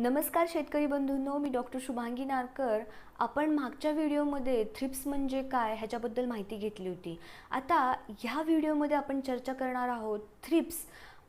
नमस्कार शेतकरी बंधूंनो मी डॉक्टर शुभांगी नारकर. आपण मागच्या व्हिडिओमध्ये थ्रिप्स म्हणजे काय ह्याच्याबद्दल माहिती घेतली होती. आता ह्या व्हिडिओमध्ये आपण चर्चा करणार आहोत थ्रिप्स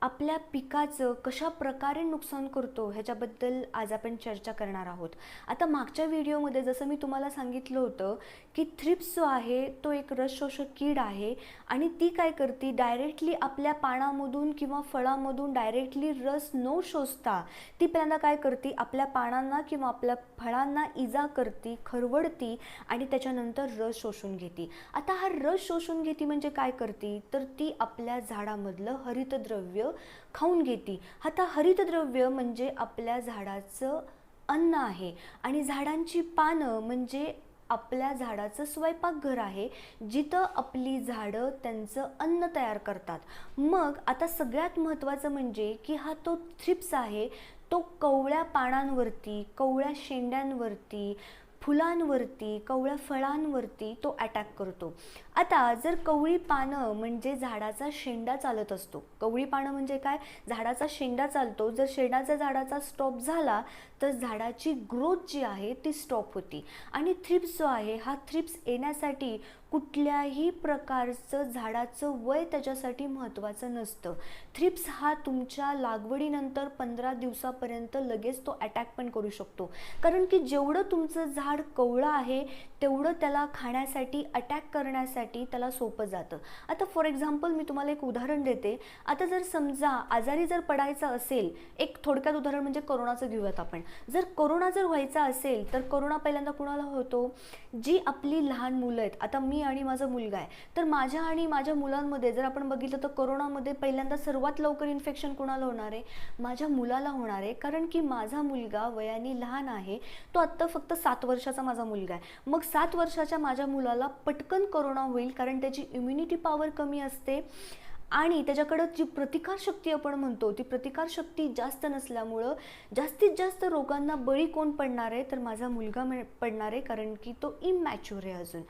आपल्या पिकाचं कशा प्रकारे नुकसान करतो ह्याच्याबद्दल आज आपण चर्चा करणार आहोत. आता मागच्या व्हिडिओमध्ये जसं मी तुम्हाला सांगितलं होतं की थ्रिप्स जो आहे तो एक रस शोषक कीड आहे आणि ती काय करते? डायरेक्टली आपल्या पानामधून किंवा फळामधून डायरेक्टली रस न शोषता ती पहिल्यांदा काय करते? आपल्या पानांना किंवा आपल्या फळांना इजा करते खरवडती आणि त्याच्यानंतर रस शोषून घेते. आता हा रस शोषून घेते म्हणजे काय करते? तर ती आपल्या झाडामधलं हरितद्रव्य खाऊन घेते. आता हरितद्रव्य म्हणजे आपल्या झाडाचं अन्न आहे आणि झाडांची पानं म्हणजे आपल्या झाडाचं स्वयंपाकघर आहे जिथं आपली झाडं त्यांचं अन्न तयार करतात. मग आता सगळ्यात महत्त्वाचं म्हणजे की हा तो थ्रिप्स आहे तो कवळ्या पानांवरती कवळ्या शेंड्यांवरती फुलांवरती कवळ्या फळांवरती तो अटॅक करतो. आता जर कवळी पानं म्हणजे झाडाचा शेंडा चालत असतो कवळी पानं म्हणजे काय? झाडाचा शेंडा चालतो. जर शेंडाचा झाडाचा स्टॉप झाला तर झाडाची ग्रोथ जी आहे ती स्टॉप होती. आणि थ्रिप्स जो आहे हा थ्रिप्स येण्यासाठी कुठल्याही प्रकारचं झाडाचं वय त्याच्यासाठी महत्त्वाचं नसतं. थ्रिप्स हा तुमच्या लागवडीनंतर पंधरा दिवसापर्यंत लगेच तो अटॅक पण करू शकतो. कारण की जेवढं तुमचं झाड कवळं आहे तेवढं त्याला खाण्यासाठी अटॅक करण्यासाठी त्याला सोपं जातं. आता फॉर एक्झाम्पल मी तुम्हाला एक उदाहरण देते. आता जर समजा आजारी जर पडायचं असेल एक थोडक्यात उदाहरण म्हणजे कोरोनाचं घेऊयात आपण. जर कोरोना जर व्हायचा असेल तर कोरोना पहिल्यांदा कुणाला होतो? जी आपली लहान मुलं आहेत. आता मी आणि माझा मुलगा आहे. तर माझ्या आणि माझ्या मुलांमध्ये जर आपण बघितलं तर कोरोनामध्ये पहिल्यांदा सर्वात लवकर इन्फेक्शन कुणाला होणार आहे? माझ्या मुलाला होणार आहे. कारण की माझा मुलगा वयाने लहान आहे. तो आत्ता फक्त सात वर्षाचा माझा मुलगा आहे. मग सात वर्षाच्या माझ्या मुलाला पटकन कोरोना होईल कारण त्याची इम्युनिटी पॉवर कमी असते. आणि त्याच्याकडं जी प्रतिकारशक्ती आपण म्हणतो ती प्रतिकारशक्ती जास्त नसल्यामुळं जास्तीत जास्त रोगांना बळी कोण पडणार आहे? तर माझा मुलगा पडणार आहे कारण की तो इमॅच्युअर आहे अजून.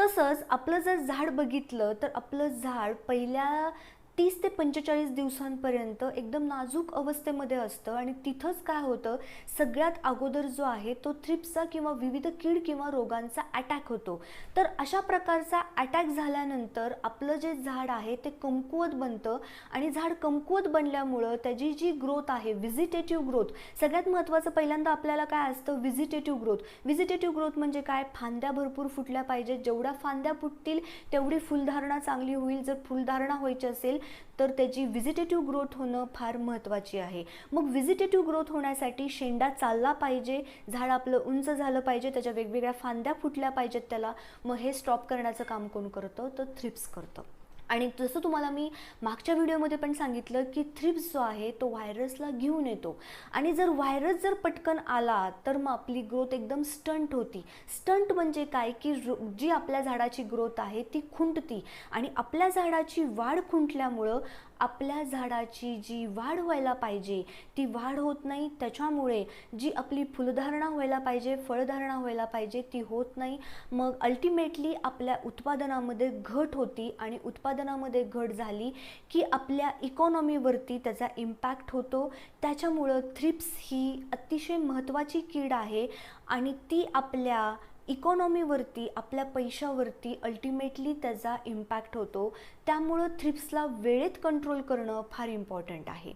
तसंच आपलं जर झाड बघितलं तर आपलं झाड पहिल्या तीस ते पंचेचाळीस दिवसांपर्यंत एकदम नाजूक अवस्थेमध्ये असतं आणि तिथंच काय होतं सगळ्यात अगोदर जो आहे तो थ्रिप्सचा किंवा विविध कीड किंवा रोगांचा अटॅक होतो. तर अशा प्रकारचा अटॅक झाल्यानंतर आपलं जे झाड आहे ते कमकुवत बनतं आणि झाड कमकुवत बनल्यामुळं त्याची जी ग्रोथ आहे व्हिजिटेटिव्ह ग्रोथ सगळ्यात महत्त्वाचं पहिल्यांदा आपल्याला काय असतं व्हिजिटेटिव्ह ग्रोथ व्हिजिटेटिव्ह ग्रोथ म्हणजे काय? फांद्या भरपूर फुटल्या पाहिजेत. जेवढ्या फांद्या फुटतील तेवढी फुलधारणा चांगली होईल. जर फुलधारणा व्हायची असेल तर त्याची व्हिजिटेटिव्ह ग्रोथ होणं फार महत्त्वाची आहे. मग व्हिजिटेटिव्ह ग्रोथ होण्यासाठी शेंडा चालला पाहिजे झाड आपलं उंच झालं पाहिजे त्याच्या वेगवेगळ्या फांद्या फुटल्या पाहिजेत त्याला. मग हे स्टॉप करण्याचं काम कोण करतं? तर थ्रिप्स करतं. आणि जसं तुम्हाला मी मागच्या व्हिडिओमध्ये पण सांगितलं की थ्रिप्स जो आहे तो व्हायरसला घेऊन येतो. आणि जर व्हायरस जर पटकन आला तर मग आपली ग्रोथ एकदम स्टंट होती. स्टंट म्हणजे काय? की जी आपल्या झाडाची ग्रोथ आहे ती खुंटती. आणि आपल्या झाडाची वाढ खुंटल्यामुळं आपल्या झाडाची जी वाढ व्हायला पाहिजे ती वाढ होत नाही. त्याच्यामुळे जी आपली फुलधारणा व्हायला पाहिजे फळधारणा व्हायला पाहिजे ती होत नाही. मग अल्टिमेटली आपल्या उत्पादनामध्ये घट होती आणि उत्पादनामध्ये घट झाली की आपल्या इकॉनॉमीवरती त्याचा इम्पॅक्ट होतो. त्याच्यामुळं थ्रिप्स ही अतिशय महत्त्वाची कीड आहे आणि ती आपल्या इकॉनॉमीवरती आपल्या पैशावरती अल्टिमेटली त्याचा इम्पॅक्ट होतो. त्यामुळं थ्रिप्सला वेळेत कंट्रोल करणं फार इम्पॉर्टंट आहे.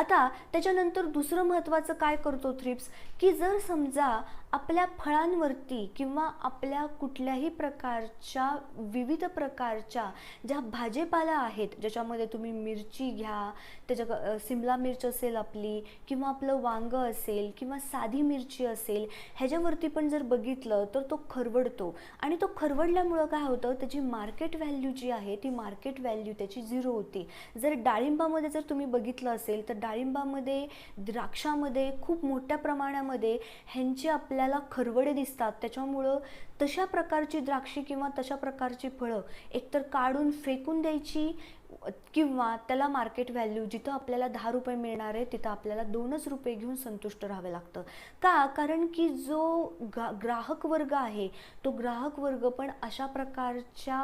आता त्याच्यानंतर दुसरं महत्त्वाचं काय करतो थ्रिप्स की जर समजा आपल्या फळांवरती किंवा आपल्या कुठल्याही प्रकारच्या विविध प्रकारच्या ज्या भाजीपाला आहेत ज्याच्यामध्ये तुम्ही मिरची घ्या त्याच्या सिमला मिरच असेल आपली किंवा आपलं वांगं असेल किंवा साधी मिरची असेल ह्याच्यावरती पण जर बघितलं तर तो खरवडतो. आणि तो खरवडल्यामुळं काय होतं त्याची मार्केट व्हॅल्यू जी आहे ती मार्केट व्हॅल्यू त्याची झिरो होती. जर डाळिंबामध्ये जर तुम्ही बघितलं असेल तर डाळिंबामध्ये द्राक्षामध्ये खूप मोठ्या प्रमाणामध्ये ह्यांचे आपल्याला खरवडे दिसतात. त्याच्यामुळं तशा प्रकारची द्राक्षे किंवा तशा प्रकारची फळं एकतर काढून फेकून द्यायची किंवा त्याला मार्केट व्हॅल्यू जिथं आपल्याला दहा रुपये मिळणार आहे तिथं आपल्याला दोनच रुपये घेऊन संतुष्ट राहावे लागतं. का? कारण की जो ग्राहक वर्ग आहे तो ग्राहक वर्ग पण अशा प्रकारच्या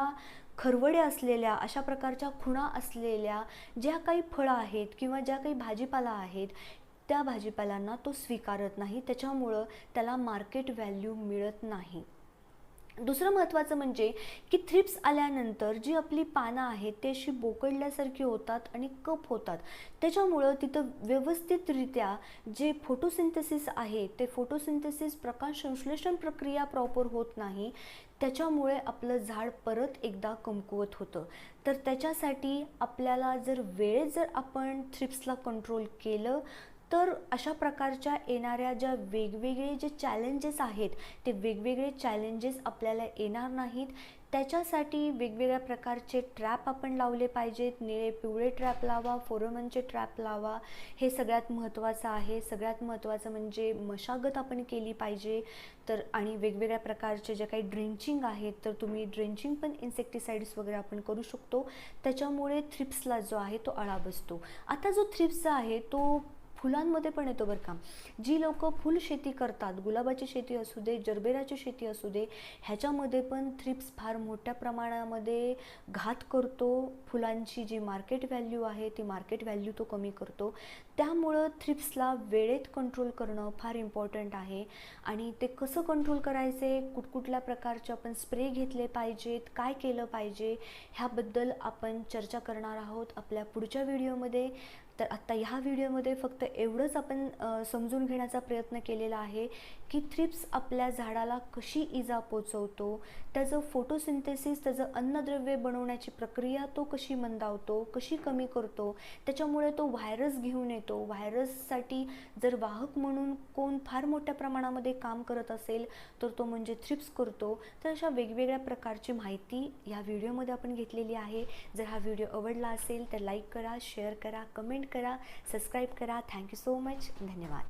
खरवडे असलेल्या अशा प्रकारच्या खुणा असलेल्या ज्या काही फळं आहेत किंवा ज्या काही भाजीपाला आहेत त्या भाजीपाल्यांना तो स्वीकारत नाही. त्याच्यामुळं त्याला मार्केट व्हॅल्यू मिळत नाही. दुसरं महत्त्वाचं म्हणजे की थ्रिप्स आल्यानंतर जी आपली पानं आहेत ती अशी बोकडल्यासारखी होतात आणि कप होतात. त्याच्यामुळं तिथं व्यवस्थितरित्या जे फोटोसिंथेसिस आहे ते फोटोसिंथेसिस प्रकाश संश्लेषण प्रक्रिया प्रॉपर होत नाही. त्याच्यामुळे आपलं झाड परत एकदा कमकुवत होतं. तर त्याच्यासाठी आपल्याला जर वेळेत जर आपण थ्रिप्सला कंट्रोल केलं तर अशा प्रकारच्या येणाऱ्या ज्या वेगवेगळे जे चॅलेंजेस आहेत ते वेगवेगळे चॅलेंजेस आपल्याला येणार नाहीत. त्याच्यासाठी वेगवेगळ्या प्रकारचे ट्रॅप आपण लावले पाहिजेत. निळे पिवळे ट्रॅप लावा फोरोमनचे ट्रॅप लावा. हे सगळ्यात महत्त्वाचं आहे. सगळ्यात महत्त्वाचं म्हणजे मशागत आपण केली पाहिजे. तर आणि वेगवेगळ्या प्रकारचे जे काही ड्रेंचिंग आहेत तर तुम्ही ड्रेंचिंग पण इन्सेक्टिसाइड्स वगैरे आपण करू शकतो. त्याच्यामुळे थ्रिप्सला जो आहे तो आळा बसतो. आता जो थ्रिप्सचा आहे तो फुलांमध्ये पण येतो बरं का. जी लोक फुल शेती करतात गुलाबाची शेती असू दे जरबेराची शेती असू दे ह्याच्यामध्ये पण थ्रिप्स फार मोठ्या प्रमाणामध्ये घात करतो. फुलांची जी मार्केट व्हॅल्यू आहे ती मार्केट व्हॅल्यू तो कमी करतो. त्यामुळं थ्रिप्सला वेळेत कंट्रोल करणं फार इम्पॉर्टंट आहे. आणि ते कसं कंट्रोल करायचे? कुठकुठल्या प्रकारचे आपण स्प्रे घेतले पाहिजेत. काय केलं पाहिजे? ह्याबद्दल आपण चर्चा करणार आहोत आपल्या पुढच्या व्हिडिओमध्ये तर आत्ता ह्या व्हिडिओमध्ये फक्त एवढंच आपण समजून घेण्याचा प्रयत्न केलेला आहे की थ्रिप्स आपल्या झाडाला कशी इजा पोचवतो त्याचं फोटोसिंथेसिस त्याचं अन्नद्रव्य बनवण्याची प्रक्रिया तो कशी मंदावतो कशी कमी करतो त्याच्यामुळे तो व्हायरस घेऊन येतो. व्हायरससाठी जर वाहक म्हणून कोण फार मोठ्या प्रमाणामध्ये काम करत असेल तर तो म्हणजे थ्रिप्स करतो. तर अशा वेगवेगळ्या प्रकारची माहिती ह्या व्हिडिओमध्ये आपण घेतलेली आहे. जर हा व्हिडिओ आवडला असेल तर लाईक करा शेअर करा कमेंट कमेंट करा सबस्क्राईब करा. थँक्यू सो मच धन्यवाद.